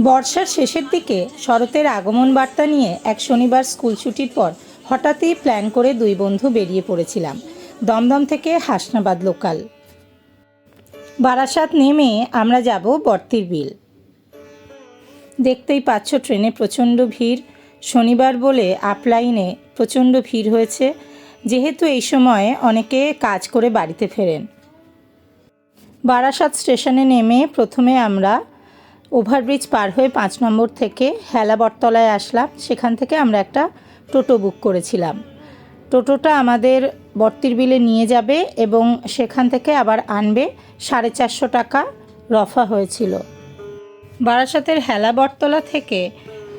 বর্ষার শেষের দিকে শরতের আগমন বার্তা নিয়ে এক শনিবার স্কুল ছুটির পর হঠাৎই প্ল্যান করে দুই বন্ধু বেরিয়ে পড়েছিলাম। দমদম থেকে হাসনাবাদ লোকাল। বারাসাত নেমে আমরা যাব বর্তির বিল। দেখতেই পাচ্ছ ট্রেনে প্রচণ্ড ভিড়। শনিবার বলে আপলাইনে প্রচণ্ড ভিড় হয়েছে। যেহেতু এই সময়ে অনেকে কাজ করে বাড়িতে ফেরেন। বারাসাত স্টেশনে নেমে প্রথমে আমরা ওভারব্রিজ পার হয়ে পাঁচ নম্বর থেকে হেলা বটতলায় আসলাম। সেখান থেকে আমরা একটা টোটো বুক করেছিলাম। টোটোটা আমাদের বর্তির বিলে নিয়ে যাবে এবং সেখান থেকে আবার আনবে সাড়ে চারশো টাকা রফা হয়েছিল। বারাসাতের হেলা বটতলা থেকে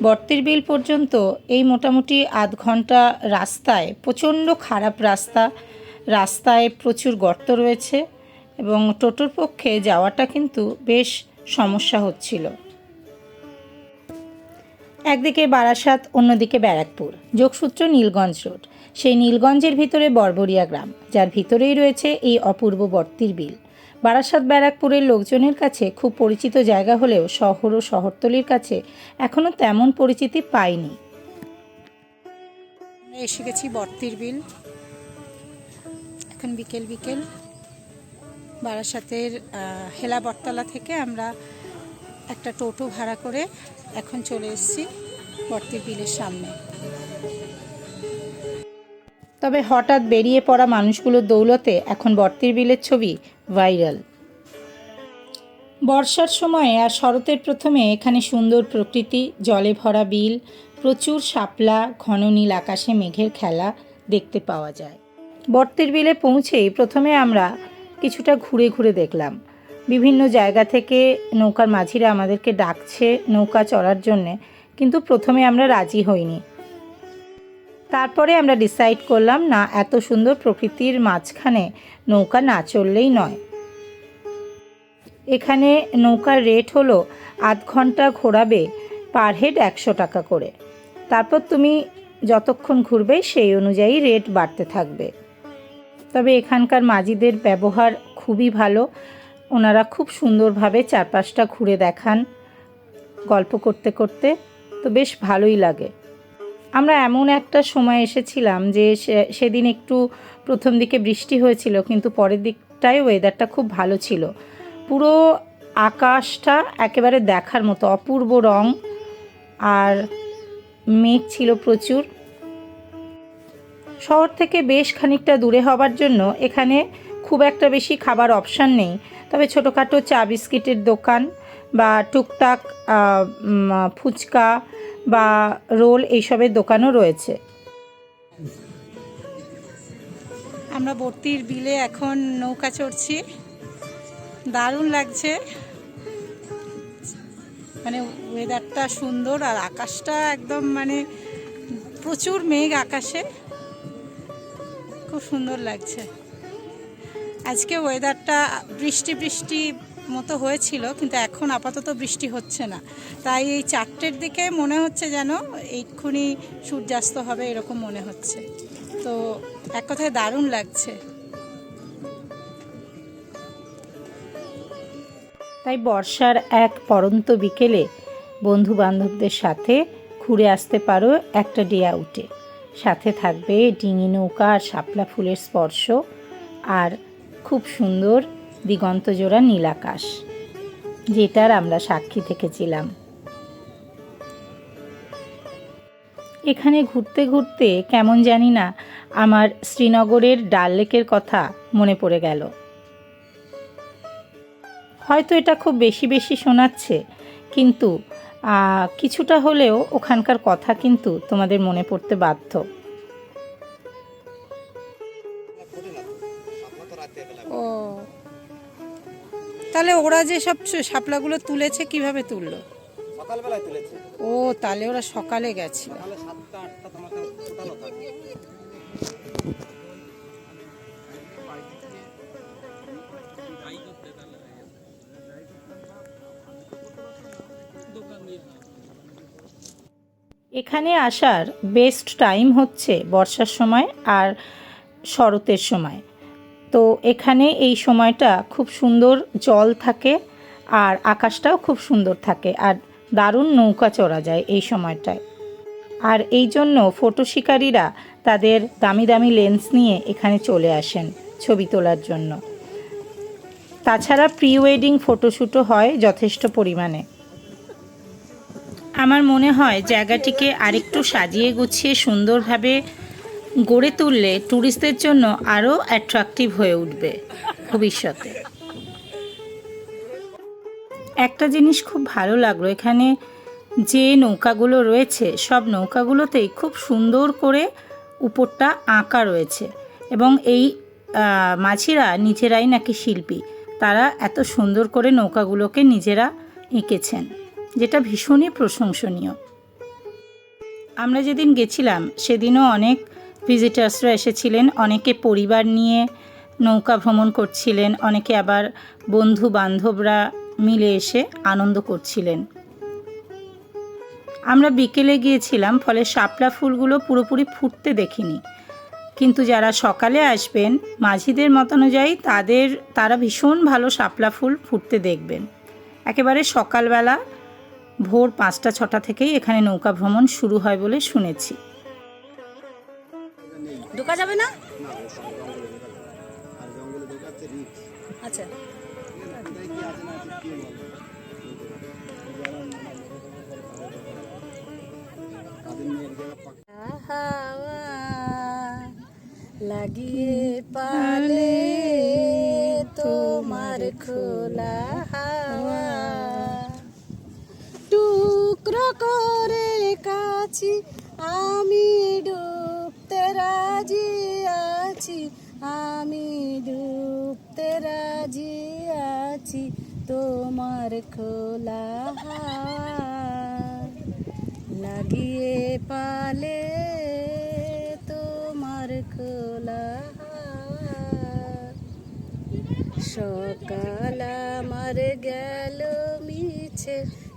বর্তির বিল পর্যন্ত এই মোটামুটি আধ ঘণ্টা রাস্তায়, প্রচণ্ড খারাপ রাস্তা, রাস্তায় প্রচুর গর্ত রয়েছে। এবং টোটোর পক্ষে যাওয়াটা কিন্তু বেশ সমস্যা হচ্ছিল। একদিকে বারাসাত, অন্যদিকে ব্যারাকপুর। যোগসূত্র নীলগঞ্জ রোড। সেই নীলগঞ্জের ভিতরে বর্বরিয়া গ্রাম, যার ভিতরেই রয়েছে এই অপূর্ব বর্তির বিল। বারাসাত, ব্যারাকপুরের লোকজনের কাছে খুব পরিচিত জায়গা হলেও শহর ও শহরতলির কাছে এখনও তেমন পরিচিতি পায়নি এসে গেছি বর্তির বিল। এখন বিকেল বিকেল। বারাসাতের হেলা বটতলা থেকে আমরা একটা টোটো ভাড়া করে এখন চলে এসেছি বর্তির বিলের সামনে। তবে হঠাৎ বেরিয়ে পড়া মানুষগুলোর দৌলতে এখন বর্তির বিলের ছবি ভাইরাল। বর্ষার সময়ে আর শরতের প্রথমে এখানে সুন্দর প্রকৃতি, জলে ভরা বিল, প্রচুর শাপলা, ঘন নীল আকাশে মেঘের খেলা দেখতে পাওয়া যায়। বর্তির বিলে পৌঁছেই প্রথমে আমরা কিছুটা ঘুরে ঘুরে দেখলাম। বিভিন্ন জায়গা থেকে নৌকার মাঝিরা আমাদেরকে ডাকছে নৌকা চড়ার জন্যে, কিন্তু প্রথমে আমরা রাজি হইনি। তারপরে আমরা ডিসাইড করলাম, না, এত সুন্দর প্রকৃতির মাঝখানে নৌকা না চললেই নয়। এখানে নৌকার রেট হলো আধ ঘণ্টা ঘোরাবে পার হেড একশো টাকা করে। তারপর তুমি যতক্ষণ ঘুরবে সেই অনুযায়ী রেট বাড়তে থাকবে। তবে এখানকার মাঝিদের ব্যবহার খুবই ভালো। ওনারা খুব সুন্দরভাবে চারপাশটা ঘুরে দেখান গল্প করতে করতে। তো বেশ ভালোই লাগে। আমরা এমন একটা সময় এসেছিলাম যে সেদিন একটু প্রথম দিকে বৃষ্টি হয়েছিল, কিন্তু পরের দিকটায় ওয়েদারটা খুব ভালো ছিল। পুরো আকাশটা একেবারে দেখার মতো, অপূর্ব রং আর মেঘ ছিল প্রচুর। শহর থেকে বেশ খানিকটা দূরে হবার জন্য এখানে খুব একটা বেশি খাবার অপশান নেই। তবে ছোটোখাটো চা বিস্কিটের দোকান বা টুকটাক ফুচকা বা রোল এইসবের দোকানও রয়েছে। আমরা বর্তির বিলে এখন নৌকা চড়ছি। দারুণ লাগছে। মানে ওয়েদারটা সুন্দর আর আকাশটা একদম মানে প্রচুর মেঘ আকাশে। খুব সুন্দর লাগছে। আজকে ওয়েদারটা বৃষ্টি বৃষ্টি মতো হয়েছিল, কিন্তু এখন আপাতত বৃষ্টি হচ্ছে না। তাই এই চারটের দিকে মনে হচ্ছে যেন এইক্ষুনি সূর্যাস্ত হবে এরকম মনে হচ্ছে। তো এক কথায় দারুণ লাগছে। তাই বর্ষার এক পরন্ত বিকেলে বন্ধু বান্ধবদের সাথে ঘুরে আসতে পারো একটা ডে আউটে সাথে থাকবে ডিঙি নৌকা আর শাপলা ফুলের স্পর্শ আর খুব সুন্দর দিগন্তজোড়া নীলাকাশ যেটার আমরা সাক্ষী থেকেছিলাম। এখানে ঘুরতে ঘুরতে কেমন জানি না আমার শ্রীনগরের ডাল লেকের কথা মনে পড়ে গেল। হয়তো এটা খুব বেশি বেশি শোনাচ্ছে, কিন্তু কিছুটা হলেও ওখানকার কথা কিন্তু তোমাদের মনে পড়তে বাধ্য। ও। তাহলে ওরা যে সব শাপলাগুলো তুলেছে কীভাবে তুললো? সকালবেলায় তুলেছে। ও তাহলে ওরা সকালে গেছিল। এখানে আসার বেস্ট টাইম হচ্ছে বর্ষার সময় আর শরতের সময়। তো এখানে এই সময়টা খুব সুন্দর জল থাকে আর আকাশটাও খুব সুন্দর থাকে আর দারুণ নৌকা চড়া যায় এই সময়টায়। আর এই জন্য ফটো শিকারীরা তাদের দামি দামি লেন্স নিয়ে এখানে চলে আসেন ছবি তোলার জন্য। তাছাড়া প্রি ওয়েডিং ফটোশ্যুটও হয় যথেষ্ট পরিমাণে। আমার মনে হয় জায়গাটিকে আরেকটু সাজিয়ে গুছিয়ে সুন্দরভাবে গড়ে তুললে ট্যুরিস্টদের জন্য আরও অ্যাট্রাকটিভ হয়ে উঠবে ভবিষ্যতে। একটা জিনিস খুব ভালো লাগল, এখানে যে নৌকাগুলো রয়েছে, সব নৌকাগুলোতেই খুব সুন্দর করে উপরটা আঁকা রয়েছে এবং এই মাঝিরা নিজেরাই নাকি শিল্পী, তারা এত সুন্দর করে নৌকাগুলোকে নিজেরা এঁকেছেন। যেটা ভীষণই প্রশংসনীয়। আমরা যেদিন গেছিলাম, সেদিনও অনেক ভিজিটার্সরা এসেছিলেন, অনেকে পরিবার নিয়ে নৌকা ভ্রমণ করছিলেন, অনেকে আবার বন্ধু বান্ধবরা মিলে এসে আনন্দ করছিলেন। আমরা বিকেলে গিয়েছিলাম, ফলে শাপলা ফুলগুলো পুরোপুরি ফুটতে দেখিনি। কিন্তু যারা সকালে আসবেন, মাঝিদের মতানুযায়ী তাদের, তারা ভীষণ ভালো শাপলা ফুল ফুটতে দেখবেন। একেবারে সকালবেলা ভোর পাঁচটা ছটা থেকেই এখানে নৌকা ভ্রমণ শুরু হয় বলে শুনেছি। ঢোকা যাবে না? আচ্ছা। লাগিয়ে পালে কাছি আমি ডুবতে রাজি আছি, আমি ডুবতে রাজি আছি, তোমার খোলা লাগিয়ে পালে তোমার খোলা। সকাল আমার গেল মিছে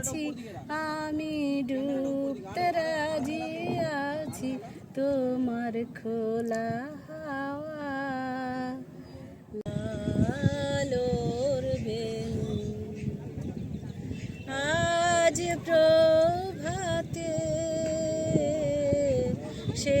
আছি আমি ডুবতে রাজি আছি তোমার খোলা হাওয়া। প্রভাতে সে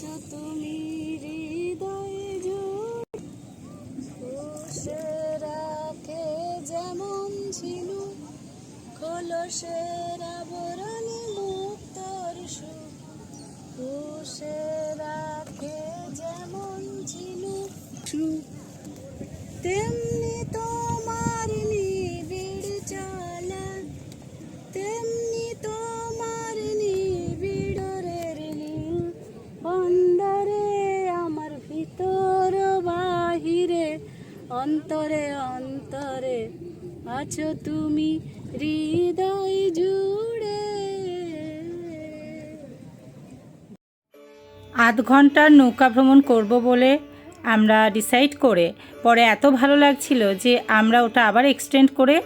আছো তুমি হৃদয়ে জুড়ে। রাখে যেমন ছিল খোলসের আছো তুমি হৃদয় জুড়ে। আধ ঘণ্টার নৌকা ভ্রমণ করব বলে আমরা ডিসাইড করে, পরে এত ভালো লাগছিল যে আমরা ওটা আবার এক্সটেন্ড করে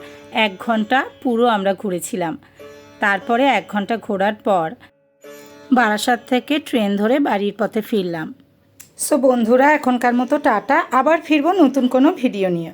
এক ঘণ্টা পুরো আমরা ঘুরেছিলাম। তারপরে এক ঘণ্টা ঘোরার পর বারাসাত থেকে ট্রেন ধরে বাড়ির পথে ফিরলাম। সো বন্ধুরা, এখনকার মতো টাটা। আবার ফিরবো নতুন কোনো ভিডিও নিয়ে।